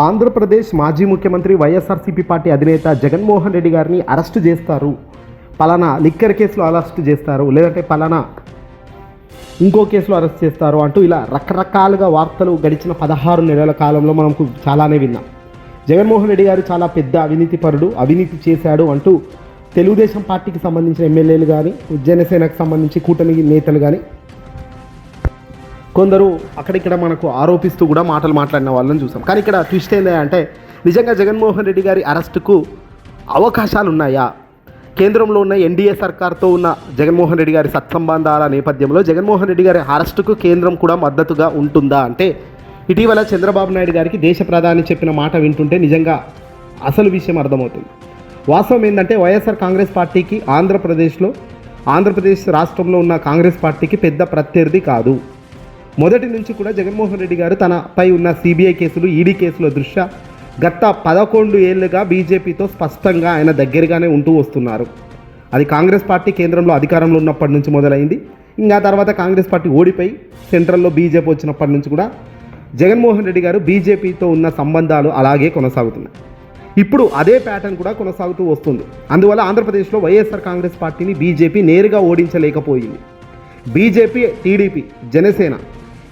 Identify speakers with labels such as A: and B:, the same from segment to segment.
A: ఆంధ్రప్రదేశ్ మాజీ ముఖ్యమంత్రి వైఎస్ఆర్సీపీ పార్టీ అధినేత జగన్మోహన్ రెడ్డి గారిని అరెస్ట్ చేస్తారు. పలానా లిక్కర్ కేసులో అరెస్ట్ చేస్తారు. లేదంటే పలానా ఇంకో కేసులో అరెస్ట్ చేస్తారు అంటూ ఇలా రకరకాలుగా వార్తలు గడిచిన పదహారు నెలల కాలంలో మనకు చాలానే విన్నాం. జగన్మోహన్ రెడ్డి గారు చాలా పెద్ద అవినీతి పరుడు అవినీతి చేశాడు అంటూ తెలుగుదేశం పార్టీకి సంబంధించిన ఎమ్మెల్యేలు కానీ జనసేనకు సంబంధించి కూటమి నేతలు కానీ కొందరు అక్కడిక్కడ మనకు ఆరోపిస్తూ కూడా మాటలు మాట్లాడిన వాళ్ళని చూసాం. కానీ ఇక్కడ ట్విస్ట్ ఏంటి అంటే నిజంగా జగన్మోహన్ రెడ్డి గారి అరెస్టుకు అవకాశాలు ఉన్నాయా? కేంద్రంలో ఉన్న ఎన్డీఏ సర్కార్తో ఉన్న జగన్మోహన్ రెడ్డి గారి సత్సంబంధాల నేపథ్యంలో జగన్మోహన్ రెడ్డి గారి అరెస్టుకు కేంద్రం కూడా మద్దతుగా ఉంటుందా అంటే ఇటీవల చంద్రబాబు నాయుడు గారికి దేశ ప్రధాని చెప్పిన మాట వింటుంటే నిజంగా అసలు విషయం అర్థమవుతుంది. వాస్తవం ఏంటంటే వైఎస్ఆర్ కాంగ్రెస్ పార్టీకి ఆంధ్రప్రదేశ్లో ఆంధ్రప్రదేశ్ రాష్ట్రంలో ఉన్న కాంగ్రెస్ పార్టీకి పెద్ద ప్రత్యర్థి కాదు. మొదటి నుంచి కూడా జగన్మోహన్ రెడ్డి గారు తనపై ఉన్న సిబిఐ కేసులు ఈడీ కేసుల దృష్ట్యా గత పదకొండు ఏళ్ళుగా బీజేపీతో స్పష్టంగా ఆయన దగ్గరగానే ఉంటూ వస్తున్నారు. అది కాంగ్రెస్ పార్టీ కేంద్రంలో అధికారంలో ఉన్నప్పటి నుంచి మొదలైంది. ఇంకా తర్వాత కాంగ్రెస్ పార్టీ ఓడిపోయి సెంట్రల్లో బీజేపీ వచ్చినప్పటి నుంచి కూడా జగన్మోహన్ రెడ్డి గారు బీజేపీతో ఉన్న సంబంధాలు అలాగే కొనసాగుతున్నాయి. ఇప్పుడు అదే ప్యాటర్న్ కూడా కొనసాగుతూ వస్తుంది. అందువల్ల ఆంధ్రప్రదేశ్లో వైఎస్ఆర్ కాంగ్రెస్ పార్టీని బీజేపీ నేరుగా ఓడించలేకపోయింది. బీజేపీ టీడీపీ జనసేన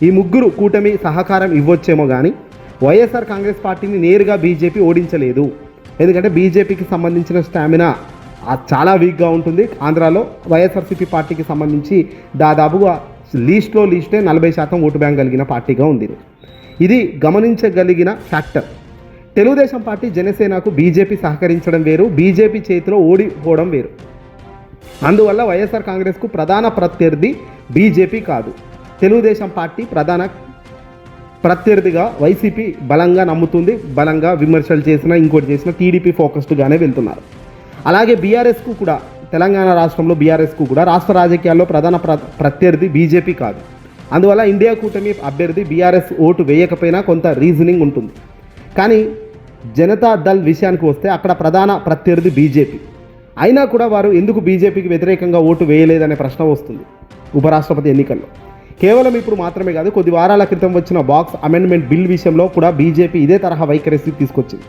A: ఈ ముగ్గురు కూటమి సహకారం ఇవ్వచ్చేమో కానీ వైఎస్ఆర్ కాంగ్రెస్ పార్టీని నేరుగా బీజేపీ ఓడించలేదు. ఎందుకంటే బీజేపీకి సంబంధించిన స్టామినా చాలా వీక్గా ఉంటుంది. ఆంధ్రాలో వైఎస్ఆర్సీపీ పార్టీకి సంబంధించి దాదాపుగా లీస్ట్లో లీస్టే నలభై శాతం ఓటు బ్యాంక్ కలిగిన పార్టీగా ఉంది. ఇది గమనించగలిగిన ఫ్యాక్టర్. తెలుగుదేశం పార్టీ జనసేనకు బీజేపీ సహకరించడం వేరు బీజేపీ చేతిలో ఓడిపోవడం వేరు. అందువల్ల వైఎస్ఆర్ కాంగ్రెస్కు ప్రధాన ప్రత్యర్థి బీజేపీ కాదు. తెలుగుదేశం పార్టీ ప్రధాన ప్రత్యర్థిగా వైసీపీ బలంగా నమ్ముతుంది బలంగా విమర్శలు చేసిన ఇంకోటి చేసిన టీడీపీ ఫోకస్డ్గానే వెళ్తున్నారు. అలాగే బీఆర్ఎస్కు కూడా తెలంగాణ రాష్ట్రంలో బీఆర్ఎస్కు కూడా రాష్ట్ర రాజకీయాల్లో ప్రధాన ప్ర ప్రత్యర్థి బీజేపీ కాదు. అందువల్ల ఇండియా కూటమి అభ్యర్థి బీఆర్ఎస్ ఓటు వేయకపోయినా కొంత రీజనింగ్ ఉంటుంది. కానీ జనతా దళ్ విషయానికి వస్తే అక్కడ ప్రధాన ప్రత్యర్థి బీజేపీ. అయినా కూడా వారు ఎందుకు బీజేపీకి వ్యతిరేకంగా ఓటు వేయలేదనే ప్రశ్న వస్తుంది ఉపరాష్ట్రపతి ఎన్నికల్లో. కేవలం ఇప్పుడు మాత్రమే కాదు కొద్ది వారాల క్రితం వచ్చిన బాక్స్ అమెండ్మెంట్ బిల్ విషయంలో కూడా బీజేపీ ఇదే తరహా వైఖరి తీసుకొచ్చింది.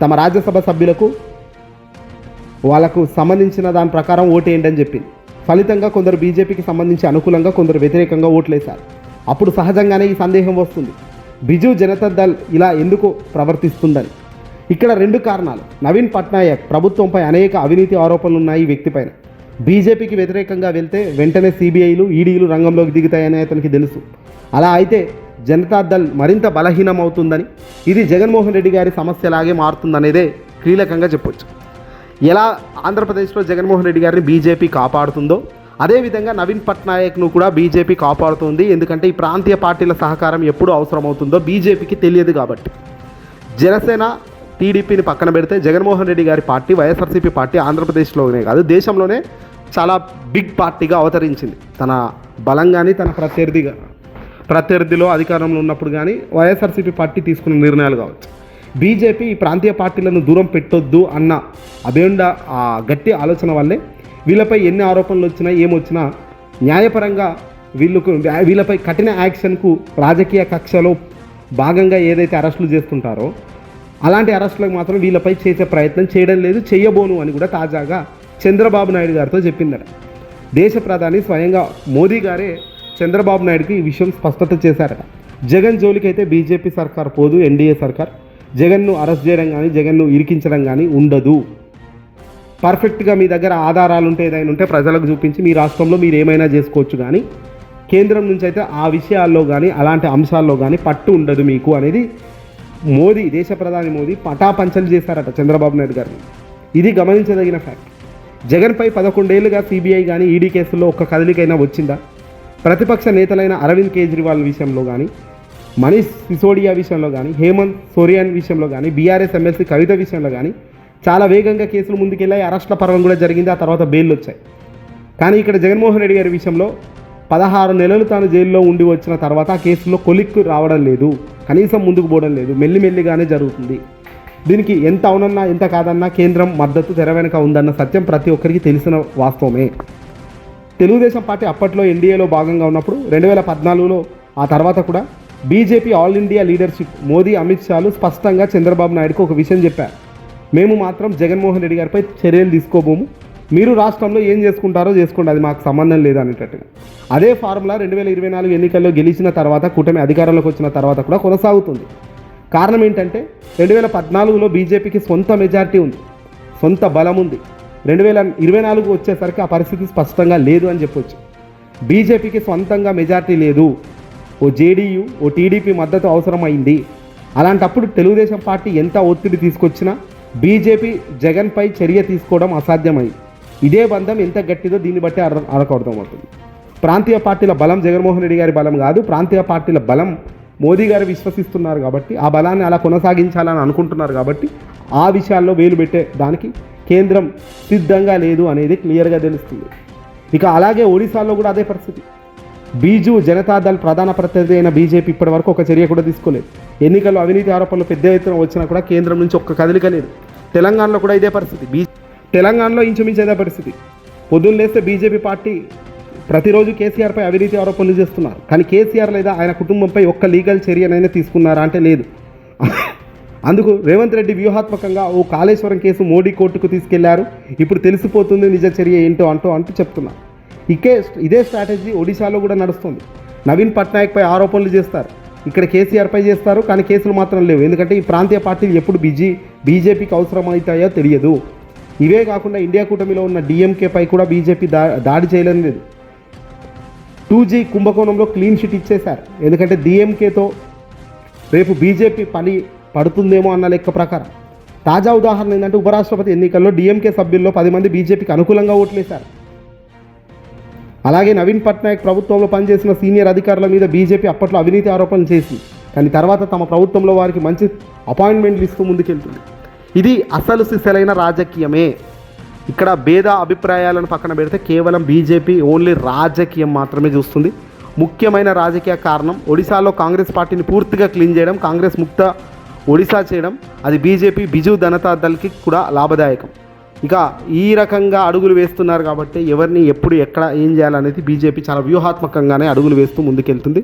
A: తమ రాజ్యసభ సభ్యులకు వాళ్ళకు సంబంధించిన దాని ప్రకారం ఓటేయండి అని చెప్పింది. ఫలితంగా కొందరు బీజేపీకి సంబంధించి అనుకూలంగా కొందరు వ్యతిరేకంగా ఓట్లేశారు. అప్పుడు సహజంగానే ఈ సందేహం వస్తుంది. బిజు జనతా దళ్ ఇలా ఎందుకు ప్రవర్తిస్తుందని? ఇక్కడ రెండు కారణాలు. నవీన్ పట్నాయక్ ప్రభుత్వంపై అనేక అవినీతి ఆరోపణలు ఉన్నాయి ఈ వ్యక్తిపైన బీజేపీకి వ్యతిరేకంగా వెళ్తే వెంటనే సిబిఐలు ఈడీలు రంగంలోకి దిగుతాయని అతనికి తెలుసు. అలా అయితే జనతా దళ్ మరింత బలహీనం అవుతుందని ఇది జగన్మోహన్ రెడ్డి గారి సమస్యలాగే మారుతుందనేదే కీలకంగా చెప్పొచ్చు. ఎలా ఆంధ్రప్రదేశ్లో జగన్మోహన్ రెడ్డి గారిని బీజేపీ కాపాడుతుందో అదేవిధంగా నవీన్ పట్నాయక్ను కూడా బీజేపీ కాపాడుతుంది. ఎందుకంటే ఈ ప్రాంతీయ పార్టీల సహకారం ఎప్పుడు అవసరమవుతుందో బీజేపీకి తెలియదు కాబట్టి. జనసేన టీడీపీని పక్కన పెడితే జగన్మోహన్ రెడ్డి గారి పార్టీ వైఎస్ఆర్సీపీ పార్టీ ఆంధ్రప్రదేశ్లోనే కాదు దేశంలోనే చాలా బిగ్ పార్టీగా అవతరించింది. తన బలం కానీ తన ప్రత్యర్థిగా ప్రత్యర్థిలో అధికారంలో ఉన్నప్పుడు కానీ వైఎస్ఆర్సీపీ పార్టీ తీసుకున్న నిర్ణయాలు కావచ్చు. బీజేపీ ఈ ప్రాంతీయ పార్టీలను దూరం పెట్టొద్దు అన్న అభేండ ఆ గట్టి ఆలోచన వల్లే వీళ్ళపై ఎన్ని ఆరోపణలు వచ్చినా ఏమొచ్చినా న్యాయపరంగా వీళ్ళకు వీళ్ళపై కఠిన యాక్షన్కు రాజకీయ కక్షలో భాగంగా ఏదైతే అరెస్టులు చేస్తుంటారో అలాంటి అరెస్టులకు మాత్రం వీళ్ళపై చేసే ప్రయత్నం చేయడం లేదు చేయబోను అని కూడా తాజాగా చంద్రబాబు నాయుడు గారితో చెప్పిందట. దేశ ప్రధాని స్వయంగా మోదీ గారే చంద్రబాబు నాయుడుకి ఈ విషయం స్పష్టత చేశారట. జగన్ జోలికైతే బీజేపీ సర్కార్ పోదు ఎన్డీఏ సర్కార్. జగన్ను అరెస్ట్ చేయడం కానీ జగన్ను ఇరికించడం కానీ ఉండదు. పర్ఫెక్ట్గా మీ దగ్గర ఆధారాలు ఉంటే ఏదైనా ఉంటే ప్రజలకు చూపించి మీ రాష్ట్రంలో మీరు ఏమైనా చేసుకోవచ్చు కానీ కేంద్రం నుంచి అయితే ఆ విషయాల్లో కానీ అలాంటి అంశాల్లో కానీ పట్టు ఉండదు మీకు అనేది మోదీ దేశ ప్రధాని మోదీ పటాపంచలు చేశారట చంద్రబాబు నాయుడు గారిని. ఇది గమనించదగిన ఫ్యాక్ట్ జగన్పై పదకొండేళ్ళుగా సిబిఐ కానీ ఈడీ కేసుల్లో ఒక్క కదలికైనా వచ్చిందా? ప్రతిపక్ష నేతలైన అరవింద్ కేజ్రీవాల్ విషయంలో కానీ మనీష్ సిసోడియా విషయంలో కానీ హేమంత్ సోరియాన్ విషయంలో కానీ బీఆర్ఎస్ ఎమ్మెల్సీ కవిత విషయంలో కానీ చాలా వేగంగా కేసులు ముందుకెళ్ళాయి అరెస్ట్ల పర్వం కూడా జరిగింది. ఆ తర్వాత బెయిల్ వచ్చాయి. కానీ ఇక్కడ జగన్మోహన్ రెడ్డి గారి విషయంలో పదహారు నెలలు తాను జైల్లో ఉండి వచ్చిన తర్వాత ఆ కేసులో కొలిక్కు రావడం లేదు. కనీసం ముందుకు పోవడం లేదు. మెల్లిమెల్లిగానే జరుగుతుంది. దీనికి ఎంత అవునన్నా ఎంత కాదన్నా కేంద్రం మద్దతు తెర వెనుక ఉందన్న సత్యం ప్రతి ఒక్కరికి తెలిసిన వాస్తవమే. తెలుగుదేశం పార్టీ అప్పట్లో ఎన్డీఏలో భాగంగా ఉన్నప్పుడు రెండు వేల పద్నాలుగులో ఆ తర్వాత కూడా BJP all India leadership Modi Amit షాలు స్పష్టంగా చంద్రబాబు నాయుడుకు ఒక విషయం చెప్పారు. మేము మాత్రం జగన్మోహన్ రెడ్డి గారిపై చర్యలు తీసుకోబోము. మీరు రాష్ట్రంలో ఏం చేసుకుంటారో చేసుకోండి అది మాకు సంబంధం లేదు అనేటట్టుగా. అదే ఫార్ములా రెండు వేల ఇరవై నాలుగు ఎన్నికల్లో గెలిచిన తర్వాత కూటమి అధికారంలోకి వచ్చిన తర్వాత కూడా కొనసాగుతుంది. కారణం ఏంటంటే రెండు వేల పద్నాలుగులో బీజేపీకి సొంత మెజారిటీ ఉంది సొంత బలం ఉంది. రెండు వేల ఇరవై నాలుగు వచ్చేసరికి ఆ పరిస్థితి స్పష్టంగా లేదు అని చెప్పొచ్చు. బీజేపీకి సొంతంగా మెజారిటీ లేదు ఓ జేడీయూ ఓ టీడీపీ మద్దతు అవసరమైంది. అలాంటప్పుడు తెలుగుదేశం పార్టీ ఎంత ఒత్తిడి తీసుకొచ్చినా బీజేపీ జగన్పై చర్య తీసుకోవడం అసాధ్యమైంది. ఇదే బంధం ఎంత గట్టిదో దీన్ని బట్టి అర అర్థమవుతుంది ప్రాంతీయ పార్టీల బలం జగన్మోహన్ రెడ్డి గారి బలం కాదు ప్రాంతీయ పార్టీల బలం మోదీ గారు విశ్వసిస్తున్నారు కాబట్టి ఆ బలాన్ని అలా కొనసాగించాలని అనుకుంటున్నారు కాబట్టి ఆ విషయాల్లో వేలు పెట్టే దానికి కేంద్రం సిద్ధంగా లేదు అనేది క్లియర్గా తెలుస్తుంది. ఇక అలాగే ఒడిశాలో కూడా అదే పరిస్థితి. బీజు జనతాదళ్ ప్రధాన ప్రతినిధి అయిన బీజేపీ ఇప్పటి వరకు ఒక చర్య కూడా తీసుకోలేదు. ఎన్నికల్లో అవినీతి ఆరోపణలు పెద్ద ఎత్తున వచ్చినా కూడా కేంద్రం నుంచి ఒక్క కదలిక లేదు. తెలంగాణలో కూడా ఇదే పరిస్థితి. బీ తెలంగాణలో ఇంచుమించు ఇదే పరిస్థితి. పొద్దున్న లేస్తే బీజేపీ పార్టీ ప్రతిరోజు కేసీఆర్పై అవినీతి ఆరోపణలు చేస్తున్నారు. కానీ కేసీఆర్ లేదా ఆయన కుటుంబంపై ఒక్క లీగల్ చర్యనైనా తీసుకున్నారా అంటే లేదు. అందుకు రేవంత్ రెడ్డి వ్యూహాత్మకంగా ఓ కాళేశ్వరం కేసు మోడీ కోర్టుకు తీసుకెళ్ళారు. ఇప్పుడు తెలిసిపోతుంది నిజ చర్య ఏంటో అంటూ అంటూ చెప్తున్నారు. ఇకే ఇదే స్ట్రాటజీ ఒడిశాలో కూడా నడుస్తుంది. నవీన్ పట్నాయక్పై ఆరోపణలు చేస్తారు. ఇక్కడ కేసీఆర్పై చేస్తారు. కానీ కేసులు మాత్రం లేవు. ఎందుకంటే ఈ ప్రాంతీయ పార్టీలు ఎప్పుడు బిజీ బీజేపీకి అవసరమవుతాయో తెలియదు. ఇవే కాకుండా ఇండియా కూటమిలో ఉన్న డిఎంకేపై కూడా బీజేపీ దా దాడి చేయలేని లేదు. టూ జీ కుంభకోణంలో క్లీన్ షీట్ ఇచ్చేశారు. ఎందుకంటే డిఎంకేతో రేపు బీజేపీ పని పడుతుందేమో అన్న లెక్క ప్రకారం. తాజా ఉదాహరణ ఏంటంటే ఉపరాష్ట్రపతి ఎన్నికల్లో డిఎంకే సభ్యుల్లో పది మంది బీజేపీకి అనుకూలంగా ఓట్లేశారు. అలాగే నవీన్ పట్నాయక్ ప్రభుత్వంలో పనిచేసిన సీనియర్ అధికారుల మీద బీజేపీ అప్పట్లో అవినీతి ఆరోపణలు చేసి కానీ తర్వాత తమ ప్రభుత్వంలో వారికి మంచి అపాయింట్మెంట్లు ఇస్తూ ముందుకెళ్తుంది. ఇది అసలు సిసలైన రాజకీయమే. ఇక్కడ భేద అభిప్రాయాలను పక్కన పెడితే కేవలం బీజేపీ ఓన్లీ రాజకీయం మాత్రమే చూస్తుంది. ముఖ్యమైన రాజకీయ కారణం ఒడిశాలో కాంగ్రెస్ పార్టీని పూర్తిగా క్లీన్ చేయడం కాంగ్రెస్ ముక్త ఒడిశా చేయడం అది బీజేపీ బిజు జనతా కూడా లాభదాయకం. ఇక ఈ రకంగా అడుగులు వేస్తున్నారు కాబట్టి ఎవరిని ఎప్పుడు ఎక్కడ ఏం చేయాలనేది బీజేపీ చాలా వ్యూహాత్మకంగానే అడుగులు వేస్తూ ముందుకెళ్తుంది.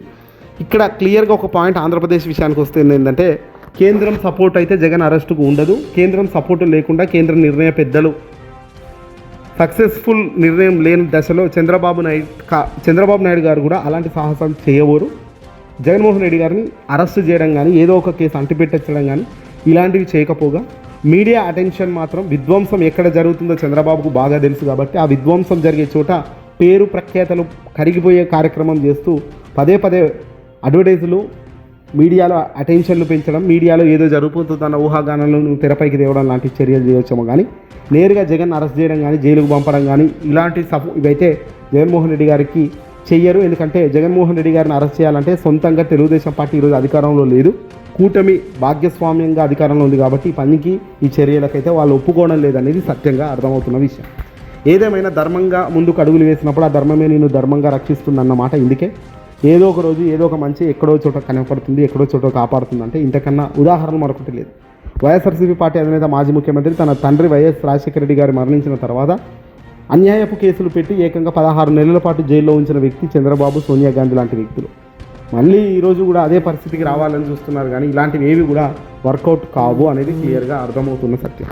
A: ఇక్కడ క్లియర్గా ఒక పాయింట్ ఆంధ్రప్రదేశ్ విషయానికి వస్తే ఏంటంటే కేంద్రం సపోర్ట్ అయితే జగన్ అరెస్టుకు ఉండదు. కేంద్రం సపోర్టు లేకుండా కేంద్ర నిర్ణయ పెద్దలు సక్సెస్ఫుల్ నిర్ణయం లేని దశలో చంద్రబాబు నాయుడు చంద్రబాబు నాయుడు గారు కూడా అలాంటి సాహసం చేయవరు జగన్మోహన్ రెడ్డి గారిని అరెస్ట్ చేయడం కానీ ఏదో ఒక కేసు అంటిపెట్టచ్చడం కానీ ఇలాంటివి చేయకపోగా మీడియా అటెన్షన్ మాత్రం విధ్వంసం ఎక్కడ జరుగుతుందో చంద్రబాబుకు బాగా తెలుసు కాబట్టి ఆ విధ్వంసం జరిగే చోట పేరు ప్రఖ్యాతలు కరిగిపోయే కార్యక్రమం చేస్తూ పదే పదే అడ్వర్టైజులు మీడియాలో అటెన్షన్లు పెంచడం మీడియాలో ఏదో జరుగుతుందన్న ఊహాగానాలను తెరపైకి తేవడం లాంటి చర్యలు చేయవచ్చేమో కానీ నేరుగా జగన్ అరెస్ట్ చేయడం కానీ జైలుకు పంపడం కానీ ఇలాంటి సపో ఇవైతే జగన్మోహన్ రెడ్డి గారికి చెయ్యరు. ఎందుకంటే జగన్మోహన్ రెడ్డి గారిని అరెస్ట్ చేయాలంటే సొంతంగా తెలుగుదేశం పార్టీ ఈరోజు అధికారంలో లేదు. కూటమి భాగ్యస్వామ్యంగా అధికారంలో ఉంది కాబట్టి పనికి ఈ చర్యలకైతే వాళ్ళు ఒప్పుకోవడం లేదనేది సత్యంగా అర్థమవుతున్న విషయం. ఏదేమైనా ధర్మంగా ముందుకు అడుగులు వేసినప్పుడు ఆ ధర్మమే నేను ధర్మంగా రక్షిస్తుందన్నమాట ఇందుకే. ఏదో ఒక రోజు ఏదో ఒక మంచి ఎక్కడో చోట కనపడుతుంది ఎక్కడో చోట కాపాడుతుంది అంటే ఇంతకన్నా ఉదాహరణ మరొకటి లేదు. వైఎస్ఆర్సీపీ పార్టీ అధినేత మాజీ ముఖ్యమంత్రి తన తండ్రి వైఎస్ రాజశేఖర రెడ్డి గారు మరణించిన తర్వాత అన్యాయపు కేసులు పెట్టి ఏకంగా పదహారు నెలల పాటు జైల్లో ఉంచిన వ్యక్తి చంద్రబాబు సోనియా గాంధీ లాంటి వ్యక్తులు. మళ్ళీ ఈరోజు కూడా అదే పరిస్థితికి రావాలని చూస్తున్నారు కానీ ఇలాంటివి ఏవి కూడా వర్కౌట్ కావు అనేది క్లియర్గా అర్థమవుతున్న సత్యం.